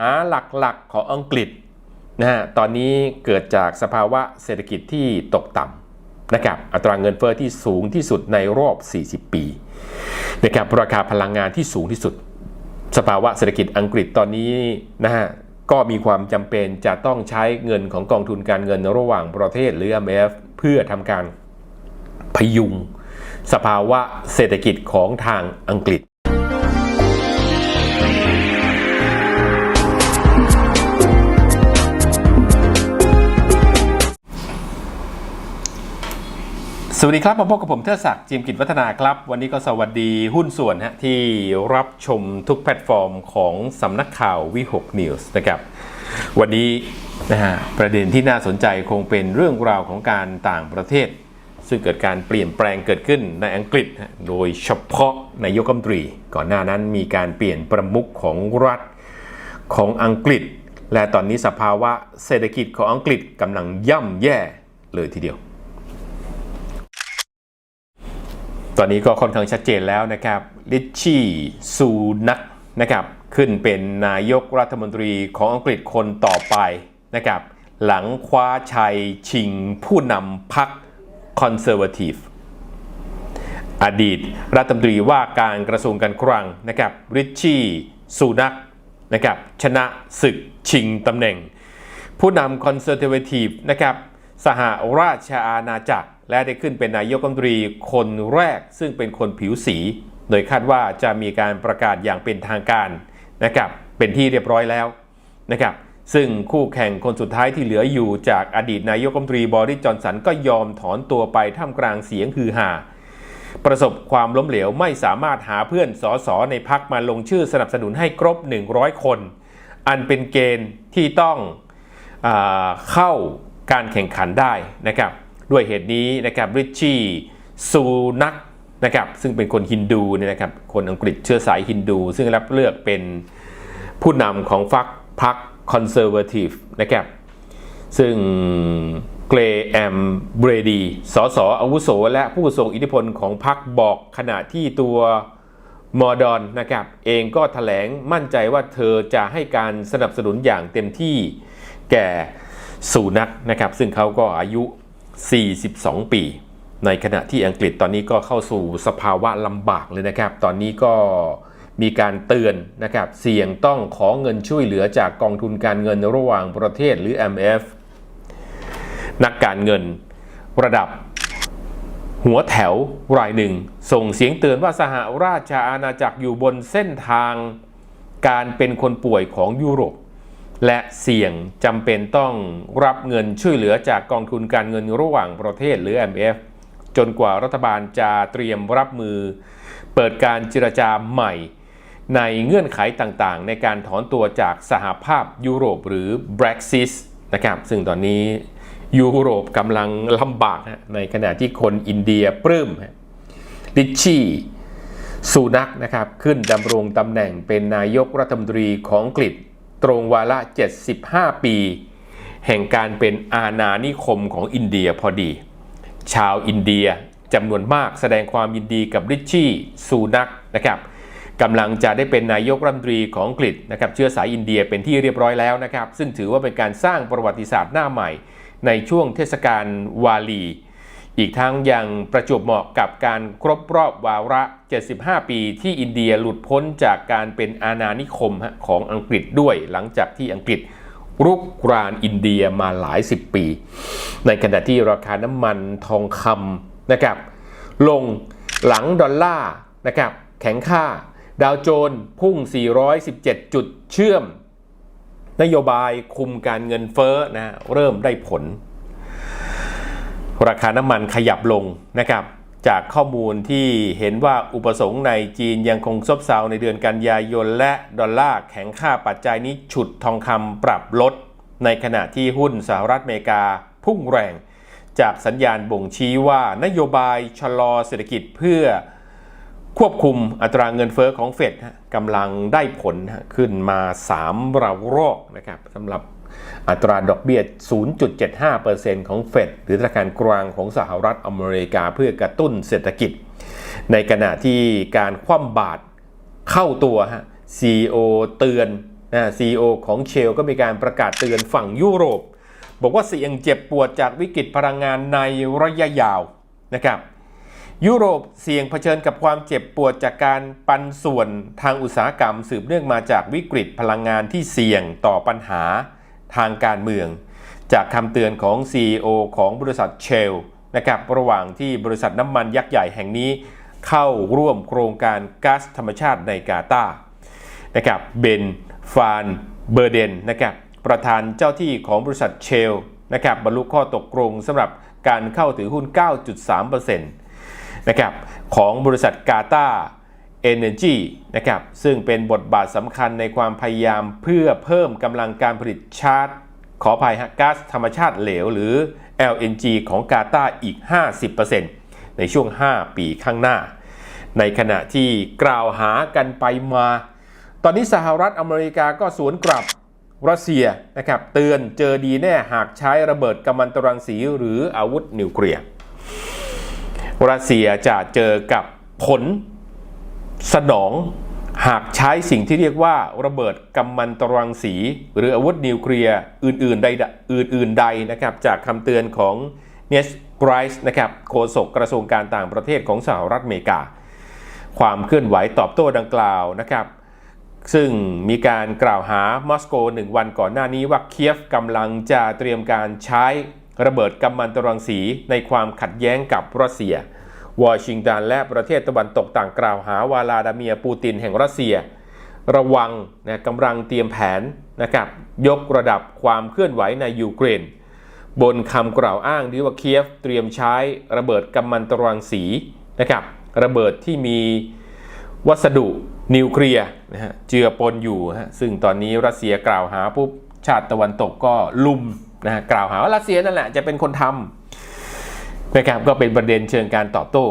หาหลักๆของอังกฤษนะฮะตอนนี้เกิดจากสภาวะเศรษฐกิจที่ตกต่ำนะครับอัตราเงินเฟอ้อที่สูงที่สุดในรอบ 40 ปีนะครับราคาพลังงานที่สูงที่สุด สภาวะเศรษฐกิจอังกฤษตอนนี้นะฮะก็มีความจำเป็นจะต้องใช้เงินของกองทุนการเงินระหว่างประเทศหรือ IMF เพื่อทำการพยุงสภาวะเศรษฐกิจของทางอังกฤษ สวัสดีครับ มาพบกับผมเทอศักดิ์จิมกิจวัฒนาครับ วันนี้ก็สวัสดีหุ้นส่วนฮะที่รับชมทุกแพลตฟอร์มของสำนักข่าววิหกนิวส์นะครับ วันนี้นะฮะประเด็นที่น่าสนใจคงเป็นเรื่องราวของการต่างประเทศ ซึ่งเกิดการเปลี่ยนแปลงเกิดขึ้นในอังกฤษ โดยเฉพาะนายกรัฐมนตรี ก่อนหน้านั้นมีการเปลี่ยนประมุขของรัฐของอังกฤษ และตอนนี้สภาวะเศรษฐกิจของอังกฤษกำลังย่ำแย่เลยทีเดียว ตอนนี้ก็ค่อนข้างชัดเจนแล้วนะครับลิชชี่ซูนักนะครับขึ้นเป็นนายกรัฐมนตรีของอังกฤษคนต่อไปนะครับหลังคว้าชัยชิงผู้นำพรรคคอนเซอร์วทีฟอดีตรัฐมนตรีว่าการกระทรวงการคลังนะครับริชชี่ซูนักนะครับชนะศึกชิงตำแหน่ง ผู้นำคอนเซอร์เวทีฟนะครับสหราชอาณาจักร และได้ขึ้นเป็นนายกรัฐมนตรีคนแรกซึ่งเป็นคนผิวสี โดยคาดว่าจะมีการประกาศอย่างเป็นทางการนะครับเป็นที่เรียบร้อยแล้วนะครับซึ่งคู่แข่งคนสุดท้ายที่เหลืออยู่จากอดีตนายกรัฐมนตรีบอริจอนสันก็ยอมถอนตัวไปท่ามกลางเสียงฮือฮาประสบความล้มเหลวไม่สามารถหาเพื่อนสอสอในพักมาลงชื่อสนับสนุนให้ครบ 100 คน อันเป็นเกณฑ์ที่ต้องเข้าการแข่งขันได้นะครับ ด้วยเหตุนี้นะครับริชชี่ซูนักนะครับซึ่งเป็นคนฮินดูเนี่ยนะครับคนอังกฤษเชื้อสายฮินดู ซึ่งรับเลือกเป็นผู้นำของฝักพรรคคอนเซอร์เวทีฟนะครับซึ่งเกรแอมเบรดีสสอาวุโสและผู้ทรงอิทธิพลของพรรคบอกขณะที่ตัวมอร์ดอนนะครับเองก็ถแถลงมั่นใจว่าเธอจะให้การสนับสนุนอย่างเต็มที่แก่สูนักนะครับ ซึ่งเขาก็อายุ 42 ปี ในขณะที่อังกฤษตอนนี้ก็เข้าสู่สภาวะลำบากเลยนะครับ ตอนนี้ก็มีการเตือนนะครับ เสี่ยงต้องขอเงินช่วยเหลือจากกองทุนการเงินระหว่างประเทศหรือ MF นักการเงินระดับหัวแถวรายหนึ่ง ส่งเสียงเตือนว่าสหราชอาณาจักรอยู่บนเส้นทางการเป็นคนป่วยของยุโรป และเสี่ยงจำเป็นต้องรับเงินช่วยเหลือจากกองทุนการเงินระหว่างประเทศหรือ MF จนกว่ารัฐบาลจะเตรียมรับมือ เปิดการเจรจาใหม่ ในเงื่อนไขต่างๆ ในการถอนตัวจากสหภาพยุโรปหรือ Brexit นะครับซึ่งตอนนี้ยุโรปกำลังลำบากในขณะที่คนอินเดียปลื้มลิชชี่สูนักนะครับขึ้นดำรงตำแหน่งเป็นนายกรัฐมนตรีของอังกฤษ ตรงวาระ 75 ปี แห่งการเป็นอาณานิคมของอินเดียพอดี ชาวอินเดียจำนวนมากแสดงความยินดีกับริชชี่สูนักนะครับกำลังจะได้เป็นนายกรัฐมนตรีของอังกฤษนะครับเชื้อสายอินเดียเป็นที่เรียบร้อยแล้วนะครับ ซึ่งถือว่าเป็นการสร้างประวัติศาสตร์หน้าใหม่ ในช่วงเทศกาลวาลี อีกทั้งยังประจวบเหมาะกับการครบรอบวาระ 75 ปีที่อินเดียหลุดพ้นจากการเป็นอาณานิคมของอังกฤษด้วยหลังจากที่อังกฤษรุกรานอินเดียมาหลายสิบปี ในขณะที่ราคาน้ำมันทองคำนะครับ ลงหลังดอลลาร์นะครับ แข็งค่า ดาวโจนส์พุ่ง 417 จุดเชื่อม นโยบายคุมการเงินเฟ้อนะเริ่มได้ผล ราคาน้ำมันขยับลงนะครับจากข้อมูลที่เห็นว่าอุปสงค์ในจีนยังคงซบเซาในเดือนกันยายน และดอลลาร์แข็งค่าปัจจัยนี้ฉุดทองคำปรับลด ในขณะที่หุ้นสหรัฐอเมริกาพุ่งแรง จากสัญญาณบ่งชี้ว่านโยบายชะลอเศรษฐกิจเพื่อควบคุมอัตราเงินเฟอ้อของเฟดกำลังได้ผลขึ้นมา 3ระรอกนะครับสำหรับ อัตราดอกเบี้ย 0.75%ของเฟดหรือธนาคารกลางของสหรัฐอเมริกาเพื่อกระตุ้นเศรษฐกิจ ในขณะที่การคว่ำบาตรเข้าตัวฮะ CEO เตือนนะซีอของเชลก็มีการประกาศเตือนฝั่งยุโรป บอกว่าเสี่ยงเจ็บปวดจากวิกฤตพลังงานในระยะยาวนะครับยุโรปเสี่ยงเผชิญกับความเจ็บปวดจากการปันส่วนทางอุตสาหกรรมสืบเนื่องมาจากวิกฤตพลังงานที่เสี่ยงต่อปัญหา ทางการเมือง จากคำเตือนของ CEO ของบริษัทเชลนะครับระหว่างที่บริษัทน้ำมันยักษ์ใหญ่แห่งนี้ เข้าร่วมโครงการก๊าซธรรมชาติในกาตาร์นะครับเบนฟานเบอร์เดนนะครับประธานเจ้าที่ของบริษัทเชลนะครับบรรลุข้อตกลงสำหรับการเข้าถือหุ้น 9.3%นะครับของบริษัทกาตา อเนจีนะครับซึ่งเป็นบทบาทสำคัญในความพยายามเพื่อเพิ่มกำลังการผลิตชาร์ตขออภัยฮะก๊าซธรรมชาติเหลวหรือ LNG ของกาตาร์อีก 50%ในช่วง 5 ปีข้างหน้า ในขณะที่กล่าวหากันไปมา ตอนนี้สหรัฐอเมริกาก็สวนกลับรัสเซียนะครับเตือนเจอดีแน่หากใช้ระเบิดกัมมันตรังสีหรืออาวุธนิวเคลียร์รัสเซียจะเจอกับผล สนองหากใช้สิ่งที่เรียกว่าระเบิดกัมมันตรังสี หรืออาวุธนิวเคลียร์อื่นๆใดอื่นๆใดนะครับจากคำเตือนของเนสไบรส์นะครับโฆษกกระทรวงการต่างประเทศของสหรัฐอเมริกา ความเคลื่อนไหวตอบโต้ดังกล่าวนะครับ ซึ่งมีการกล่าวหามอสโกหนึ่งวันก่อนหน้านี้ว่าเคียฟกำลังจะเตรียมการใช้ระเบิดกัมมันตรังสีในความขัดแย้งกับรัสเซีย วอชิงตันและประเทศตะวันตกต่างกล่าวหาวาลาดาเมียปูตินแห่งรัสเซีย ระวังนะกำลังเตรียมแผนนะครับยกระดับความเคลื่อนไหวในยูเครน บนคำกล่าวอ้างที่ว่าเคียฟเตรียมใช้ระเบิดกัมมันตรังสีนะครับระเบิดที่มีวัสดุนิวเคลียร์นะฮะเจือปนอยู่ฮะซึ่งตอนนี้รัสเซียกล่าวหาปุ๊บชาติตะวันตกก็ลุมนะฮะกล่าวหาว่ารัสเซียนั่นแหละจะเป็นคนทำ นะครับก็เป็นประเด็นเชิงการตอบโต้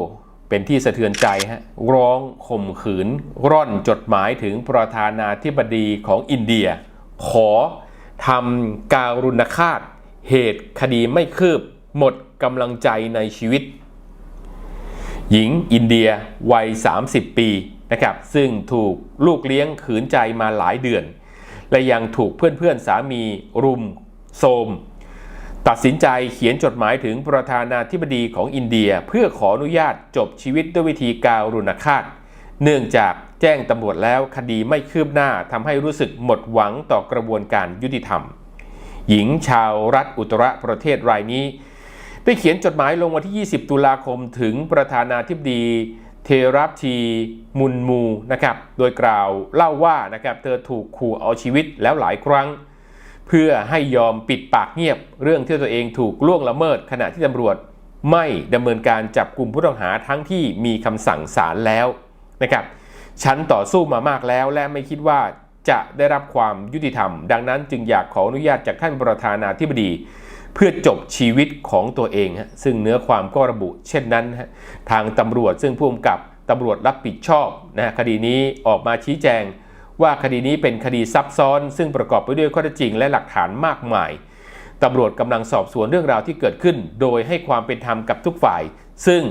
เป็นที่สะเทือนใจฮะร้องข่มขืน ร่อนจดหมายถึงประธานาธิบดีของอินเดีย ขอทำการุณฆาต เหตุคดีไม่คืบ หมดกำลังใจในชีวิต หญิงอินเดียวัย 30 ปีนะครับซึ่งถูกลูกเลี้ยงขืนใจมาหลายเดือน และยังถูกเพื่อนๆสามีรุมโทม ตัดสินใจเขียนจดหมายถึงประธานาธิบดีของอินเดียเพื่อขออนุญาตจบชีวิตด้วยวิธีการุณฆาต เนื่องจากแจ้งตำรวจแล้วคดีไม่คืบหน้าทำให้รู้สึกหมดหวังต่อกระบวนการยุติธรรม หญิงชาวรัฐอุตรประเทศรายนี้ ได้เขียนจดหมายลงวันที่ 20 ตุลาคมถึงประธานาธิบดี เทรับทีมุนมูนะครับ โดยกล่าวเล่าว่านะครับเธอถูกขู่เอาชีวิตแล้วหลายครั้ง เพื่อให้ยอมปิดปากเงียบ เรื่องที่ตัวเองถูกล่วงละเมิด ขณะที่ตำรวจไม่ดำเนินการจับกลุ่มผู้ต้องหาทั้งที่มีคำสั่งศาลแล้วนะครับฉันต่อสู้มามากแล้ว และไม่คิดว่าจะได้รับความยุติธรรม ดังนั้นจึงอยากขออนุญาตจากท่านประธานาธิบดี เพื่อจบชีวิตของตัวเองฮะซึ่งเนื้อความก็ระบุ เช่นนั้นฮะทางตำรวจซึ่งผู้กำกับตำรวจรับผิดชอบนะฮะคดีนี้ออกมาชี้แจง ว่าคดีนี้เป็นคดีซับซ้อน ซึ่งประกอบไปด้วยข้อเท็จจริงและหลักฐานมากมายตำรวจกำลังสอบสวนเรื่องราวที่เกิดขึ้น โดยให้ความเป็นธรรมกับทุกฝ่าย ซึ่ง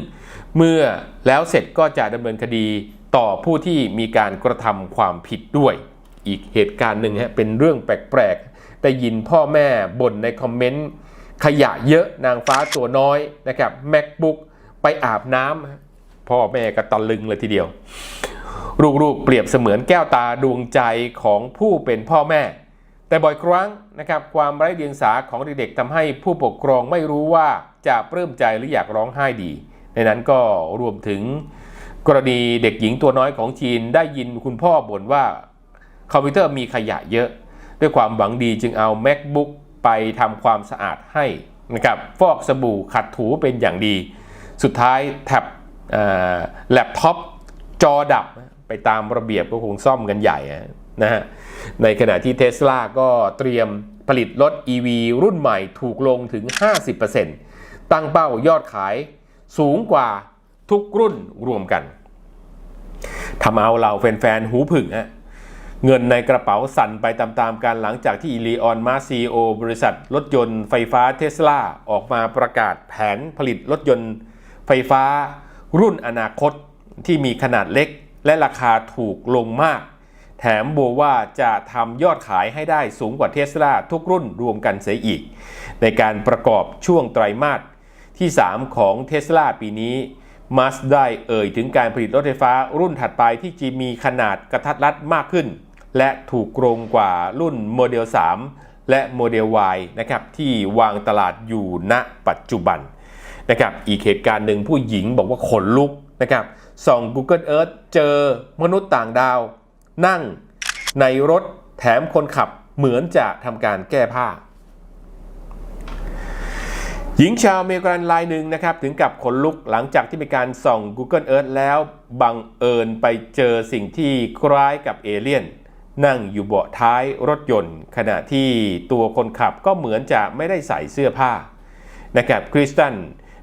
เมื่อแล้วเสร็จก็จะดำเนินคดีต่อผู้ที่มีการกระทำความผิดด้วย อีกเหตุการณ์หนึ่งฮะเป็นเรื่องแปลกๆได้ยินพ่อแม่บ่นในคอมเมนต์ขยะเยอะนางฟ้าตัวน้อยนะครับ MacBook ไปอาบน้ำพ่อแม่ก็ตะลึงเลยทีเดียว ลูกๆเปรียบเสมือนแก้วตาดวงใจของผู้เป็นพ่อแม่ แต่บ่อยครั้งนะครับความไร้เดียงสาของเด็กๆทำให้ผู้ปกครองไม่รู้ว่าจะปลื้มใจหรืออยากร้องไห้ดี ในนั้นก็รวมถึงกรณีเด็กหญิงตัวน้อยของจีนได้ยินคุณพ่อบ่นว่าคอมพิวเตอร์มีขยะเยอะ ด้วยความหวังดีจึงเอา MacBook ไปทำความสะอาดให้นะครับฟอกสบู่ขัดถูเป็นอย่างดี สุดท้ายแท็บแล็ปท็อปจอดับ ไปตามระเบียบก็คงซ่อมกันใหญ่นะฮะในขณะที่เท s l a ก็เตรียมผลิตรถ EV รุ่นใหม่ถูกลงถึง 50%ตั้งเป้ายอดขายสูงกว่าทุกรุ่นรวมกันทำเอาเราแฟนๆ หูผึ่งฮะเงินในกระเป๋าสั่นไปตามๆกันหลังจากที่อีลีออนมาซีโอบริษัทรถยนต์ไฟฟ้าเทสลาออกมาประกาศแผนผลิตรถยนต์ไฟฟ้ารุ่นอนาคตที่มีขนาดเล็ก และราคาถูกลงมาก แถมโบว่าจะทำยอดขายให้ได้สูงกว่าเทสลาทุกรุ่นรวมกันเสียอีก ในการประกอบช่วงไตรมาสที่ 3 ของเทสลาปีนี้มาสได้เอ่ยถึงการผลิตรถไฟฟ้ารุ่นถัดไปที่จะมีขนาดกระทัดรัดมากขึ้น และถูกโกรงกว่ารุ่นโมเดล 3 และโมเดล Y นะครับที่วางตลาดอยู่ณปัจจุบันนะครับอีกเหตุการณ์หนึ่งผู้หญิงบอกว่าขนลุก นะครับส่อง Google Earth เจอมนุษย์ต่างดาว นั่งในรถแถมคนขับเหมือนจะทำการแก้ผ้า หญิงชาวเมกันรายหนึ่งนะครับ ถึงกับขนลุกหลังจากที่มีการส่อง Google Earth แล้วบังเอิญไปเจอสิ่งที่คล้ายกับเอเลี่ยน นั่งอยู่เบาะท้ายรถยนต์ ขณะที่ตัวคนขับก็เหมือนจะไม่ได้ใส่เสื้อผ้านะครับคริสตัน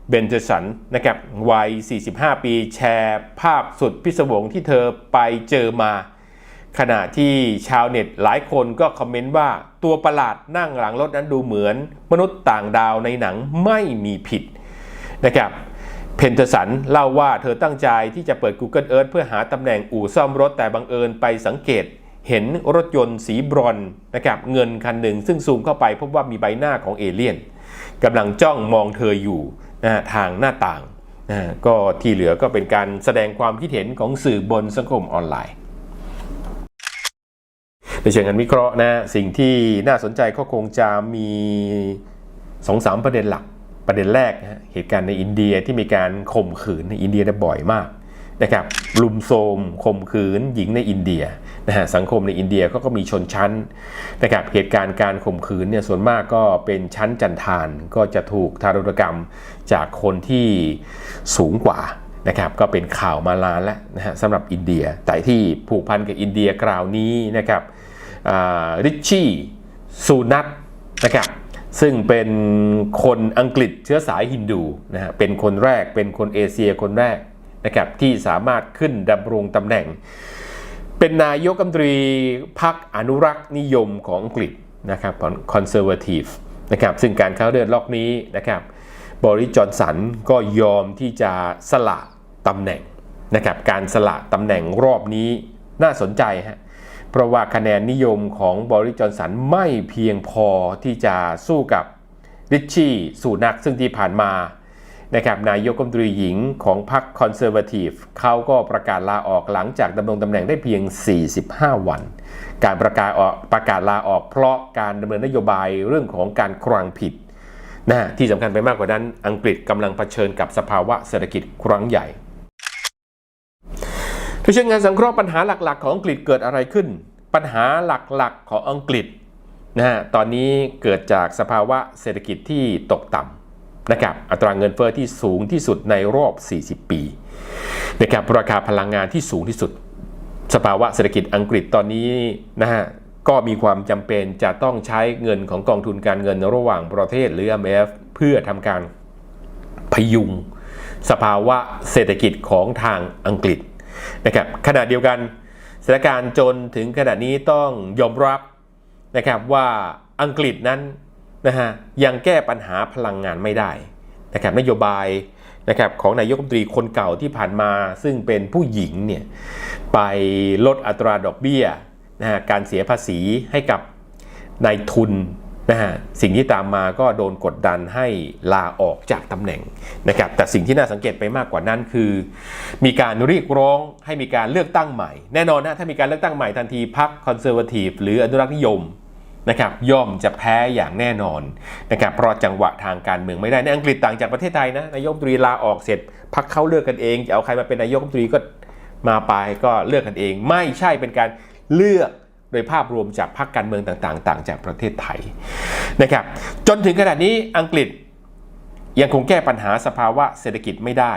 เบนเจสันนะครับวัย 45 ปีแชร์ภาพสุดพิศวงที่เธอไปเจอมา ขณะที่ชาวเน็ตหลายคนก็คอมเมนต์ว่าตัวประหลาดนั่งหลังรถนั้นดูเหมือน มนุษย์ต่างดาวในหนังไม่มีผิดนะครับเพนเทอร์สันเล่าว่าเธอตั้งใจที่จะเปิด Google Earth เพื่อหาตำแหน่งอู่ซ่อมรถแต่บังเอิญไปสังเกต เห็นรถยนต์สีบรอนนะครับเงินคันหนึ่งซึ่งซูมเข้าไปพบว่ามีใบหน้าของเอเลี่ยนกำลังจ้องมองเธออยู่ นะทางหน้าต่างนะก็ที่เหลือก็เป็นการแสดงความคิดเห็นของสื่อบนสังคมออนไลน์ในเชิงการวิเคราะห์นะสิ่งที่น่าสนใจก็คงจะมีสองสามประเด็นหลักประเด็นแรกนะเหตุการณ์ในอินเดียที่มีการข่มขืนในอินเดียเนี่ยบ่อยมาก นะครับลุมโทมข่มขืนหญิงในอินเดียนะฮะสังคมในอินเดียก็ก็มีชนชั้นนะครับเหตุการณ์การข่มขืนเนี่ยส่วนมากก็เป็นชั้นจันทานก็จะถูกทารุณกรรมจากคนที่สูงกว่านะครับก็เป็นข่าวมานานแล้วนะฮะสำหรับอินเดีย แต่ที่ผูกพันกับอินเดียคราวนี้นะครับริชชี่ซูนัทนะครับซึ่งเป็นคนอังกฤษเชื้อสายฮินดูนะฮะเป็นคนแรกเป็นคนเอเชียคนแรก นะครับที่สามารถขึ้นดำรงตำแหน่ง เป็นนายกรัฐมนตรีพรรคอนุรักษ์นิยมของอังกฤษนะครับคอนเซอร์เวทีฟนะครับซึ่งการเข้าเลือดล็อกนี้นะครับบริจอนสันก็ยอมที่จะสละตำแหน่งนะครับการสละตำแหน่งรอบนี้น่าสนใจฮะเพราะว่าคะแนนนิยมของบริจอนสันไม่เพียงพอที่จะสู้กับริชชี่สูนักซึ่งที่ผ่านมา นะครับนายกรัฐมนตรีหญิงของพรรคคอนเซอร์วทีฟเขาก็ประกาศลาออกหลังจากดำรงตำแหน่งได้เพียง 45 วัน การประกาศออกประกาศลาออกเพราะการดำเนินนโยบายเรื่องของการครังผิดนะที่สำคัญไปมากกว่านั้นอังกฤษกำลังเผชิญกับสภาวะเศรษฐกิจครั้งใหญ่ในเชิงงานสังเคราะห์ปัญหาหลักๆ ของอังกฤษเกิดอะไรขึ้น ปัญหาหลักๆของอังกฤษนะฮะตอนนี้เกิดจากสภาวะเศรษฐกิจที่ตกต่ำ นะครับอัตราเงินเฟอ้อที่สูงที่สุดในรอบ 40 ปีนะครับราคาพลังงานที่สูงที่สุด สภาวะเศรษฐกิจอังกฤษตอนนี้นะฮะก็มีความจำเป็นจะต้องใช้เงินของกองทุนการเงินระหว่างประเทศหรือ IMF เพื่อทำการพยุง สภาวะเศรษฐกิจของทางอังกฤษนะครับขณะเดียวกันสถานการณ์จนถึงขณะนี้ต้องยอมรับนะครับว่าอังกฤษนั้น นะฮะยังแก้ปัญหาพลังงานไม่ได้นะครับนโยบายนะครับของนายกรัฐมนตรีคนเก่าที่ผ่านมา ซึ่งเป็นผู้หญิงเนี่ยไปลดอัตราดอกเบี้ยนะฮะการเสียภาษีให้กับนายทุนนะฮะสิ่งที่ตามมาก็โดนกดดันให้ลาออกจากตำแหน่งนะครับแต่สิ่งที่น่าสังเกตไปมากกว่านั้นคือ มีการเรียกร้องให้มีการเลือกตั้งใหม่ แน่นอนนะถ้ามีการเลือกตั้งใหม่ทันทีพรรคคอนเซอร์วทีฟหรืออนุรักษนิยม นะครับย่อมจะแพ้อย่างแน่นอนนะครับเพราะจังหวะทางการเมืองไม่ได้ในอังกฤษต่างจากประเทศไทยนะนายกตรีลาออกเสร็จพรรคเขาเลือกกันเองจะเอาใครมาเป็นนายกตรีก็มาไปก็เลือกกันเอง ไม่ใช่เป็นการเลือกโดยภาพรวมจากพรรคการเมืองต่างๆ ต่างจากประเทศไทยนะครับจนถึงขณะนี้อังกฤษยังคงแก้ปัญหาสภาวะเศรษฐกิจไม่ได้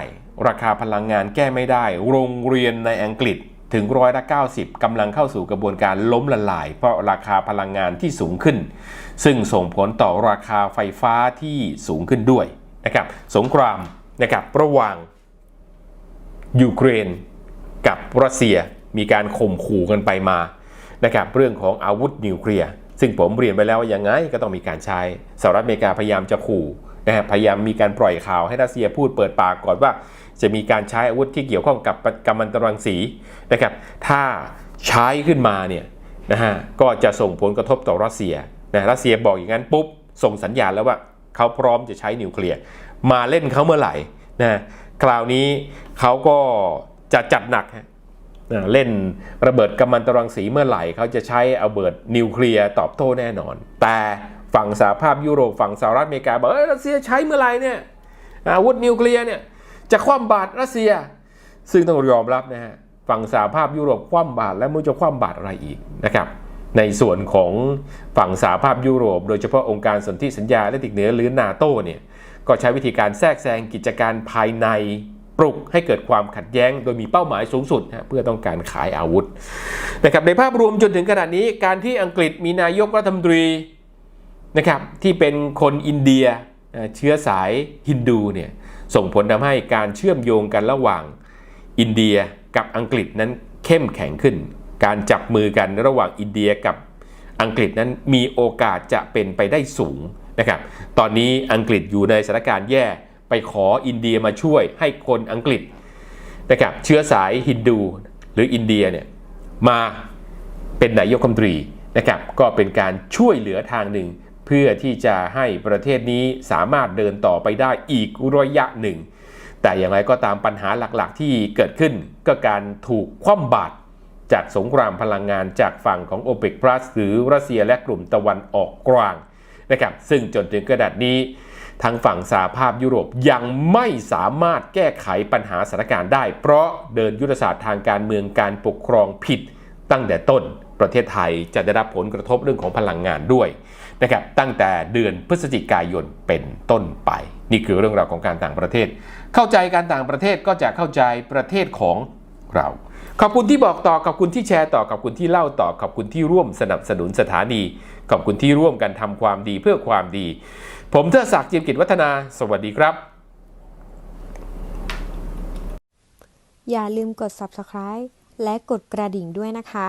ราคาพลังงานแก้ไม่ได้ โรงเรียนในอังกฤษ ถึงร้อยละ 90กำลังเข้าสู่กระบวนการล้มละลาย เพราะราคาพลังงานที่สูงขึ้น ซึ่งส่งผลต่อราคาไฟฟ้าที่สูงขึ้นด้วยนะครับสงครามนะครับระหว่างยูเครนกับรัสเซียมีการข่มขู่กันไปมานะครับเรื่องของอาวุธนิวเคลียร์ซึ่งผมเรียนไปแล้วว่ายังไงก็ต้องมีการใช้สหรัฐอเมริกาพยายามจะขู่นะฮะพยายามมีการปล่อยข่าวให้รัสเซียพูดเปิดปากก่อนว่า จะมีการใช้อาวุธที่เกี่ยวข้องกับกัมมันตรังสีนะครับ ถ้าใช้ขึ้นมาเนี่ยนะฮะก็จะส่งผลกระทบต่อรัสเซียนะรัสเซียบอกอย่างนั้นปุ๊บส่งสัญญาณแล้วว่าเขาพร้อมจะใช้นิวเคลียร์มาเล่นเขาเมื่อไหร่นะคราวนี้เขาก็จะจัดหนักนะเล่นระเบิดกัมมันตรังสีเมื่อไหร่เขาจะใช้เอาเบิดนิวเคลียร์ตอบโต้แน่นอน แต่ฝั่งสหภาพยุโรปฝั่งสหรัฐอเมริกาบอกเอ้ยรัสเซียใช้เมื่อไหร่เนี่ยอาวุธนิวเคลียร์เนี่ย จะคว่ำบาตรรัสเซีย ซึ่งต้องยอมรับนะฮะฝั่งสหภาพยุโรปคว่ำบาตรแล้วไมันจะคว่ำบาตรอะไรอีกนะครับในส่วนของฝั่งสหภาพยุโรป โดยเฉพาะองค์การสนธิสัญญาและติกเหนือหรือนาโตเนี่ยก็ใช้วิธีการแทรกแซงกิจการภายในปลุกให้เกิดความขัดแย้ง โดยมีเป้าหมายสูงสุดนะเพื่อต้องการขายอาวุธนะครับในภาพรวมจนถึงขณะนี้การที่อังกฤษมีนายกรัฐมนตรีนะครับที่เป็นคนอินเดียเชื้อสายฮินดูเนี่ย ส่งผลทำให้การเชื่อมโยงกันระหว่างอินเดียกับอังกฤษนั้นเข้มแข็งขึ้น การจับมือกันระหว่างอินเดียกับอังกฤษนั้นมีโอกาสจะเป็นไปได้สูงนะครับ ตอนนี้อังกฤษอยู่ในสถานการณ์แย่ไปขออินเดียมาช่วยให้คนอังกฤษนะครับเชื้อสายฮินดูหรืออินเดียเนี่ยมาเป็นนายกรัฐมนตรีนะครับก็เป็นการช่วยเหลือทางหนึ่ง พื่อที่จะให้ประเทศนี้สามารถเดินต่อไปได้อีกระยะหนึ่ง แต่อย่างไรก็ตามปัญหาหลักๆ ที่เกิดขึ้นก็การถูกคว่ำบาตรจากสงครามพลังงานจากฝั่งของ o p e c Plus หรือรัสเซียและกลุ่มตะวันออกกลางนะครับซึ่งจนถึงกระดาษนี้ ทางฝั่งสหภาพยุโรปยังไม่สามารถแก้ไขปัญหาสถานการณ์ได้ เพราะเดินยุทธศาสตร์ทางการเมืองการปกครองผิดตั้งแต่ต้นประเทศไทยจะได้รับผลกระทบเรื่องของพลังงานด้วย นะครับตั้งแต่เดือนพฤศจิกายนเป็นต้นไป นี่คือเรื่องราวของการต่างประเทศ เข้าใจการต่างประเทศก็จะเข้าใจประเทศของเรา ขอบคุณที่บอกต่อขอบคุณที่แชร์ต่อขอบคุณที่เล่าต่อขอบคุณที่ร่วมสนับสนุนสถานี ขอบคุณที่ร่วมกันทำความดีเพื่อความดี ผมเทดศักดิ์จียมกิจวัฒนา สวัสดีครับ อย่าลืมกด subscribe และกดกระดิ่งด้วยนะคะ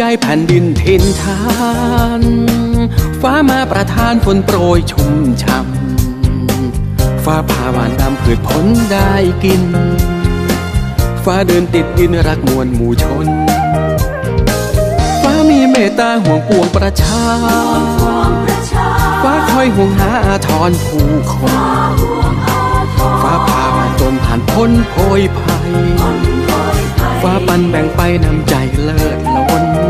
ยหมู่ใยแผ่นดินทินทานฟ้ามาประทานฝนโปรยชุ่มช่ำฟ้าผ่าหวานดำพืชผลได้กิน ฟ้าเดินติดดินรักมวลหมู่ชน ฟ้ามีเมตตาห่วงปวงประชา ฟ้าคอยห่วงหาอาทรผู้คน ฟ้าผ่าหวานตนผ่านพ้นโพยภัย ฟ้าปันแบ่งไปนำใจเลิศล้น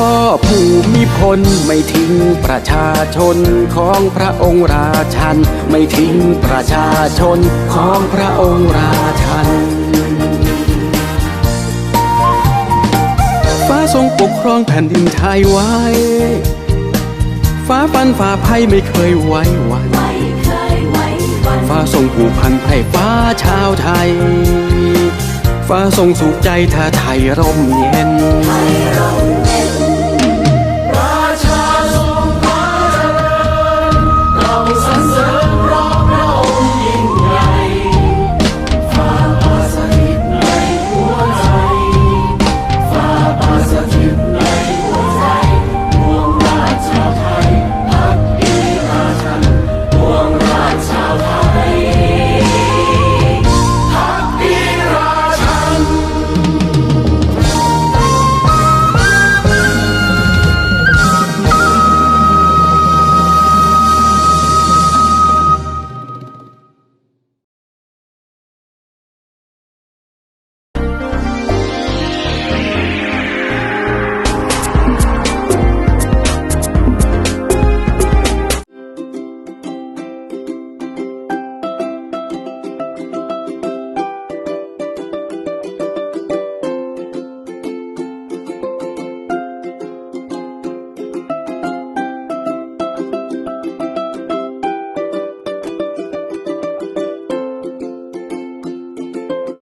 พ่อผู้มีพลไม่ทิ้งประชาชนของพระองค์ราชัน ไม่ทิ้งประชาชนของพระองค์ราชัน ฟ้าทรงปกครองแผ่นดินไทยไว้ ฟ้าฟันฟ้าภัยไม่เคยไว้วันฟ้าทรงผูกพันไพร่ฟ้าชาวไทย ฟ้าทรงสุขใจถ้าไทยร่มเย็น